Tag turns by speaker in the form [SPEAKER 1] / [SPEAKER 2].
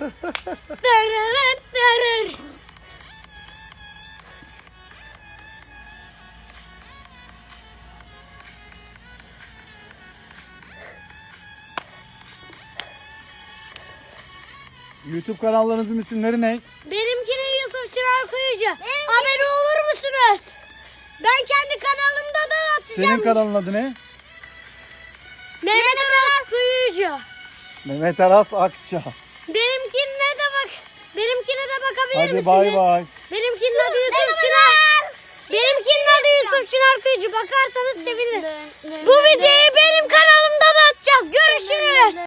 [SPEAKER 1] Dırırır, dırır.
[SPEAKER 2] YouTube kanallarınızın isimleri ne?
[SPEAKER 1] Benimkini Yusuf Çınar Kuyucu. Abone olur musunuz? Ben kendi kanalımda da atacağım.
[SPEAKER 2] Senin kanalın adı ne?
[SPEAKER 1] Mehmet Aras Kuyucu.
[SPEAKER 2] Mehmet Aras Akça.
[SPEAKER 1] Bakabilir
[SPEAKER 2] Hadi
[SPEAKER 1] misiniz?
[SPEAKER 2] bay bay.
[SPEAKER 1] Benimkinin adı Yusuf Çınar. Benimkinin adı Yusuf Çınar Kuyucu. Bakarsanız sevinirim. Bu videoyu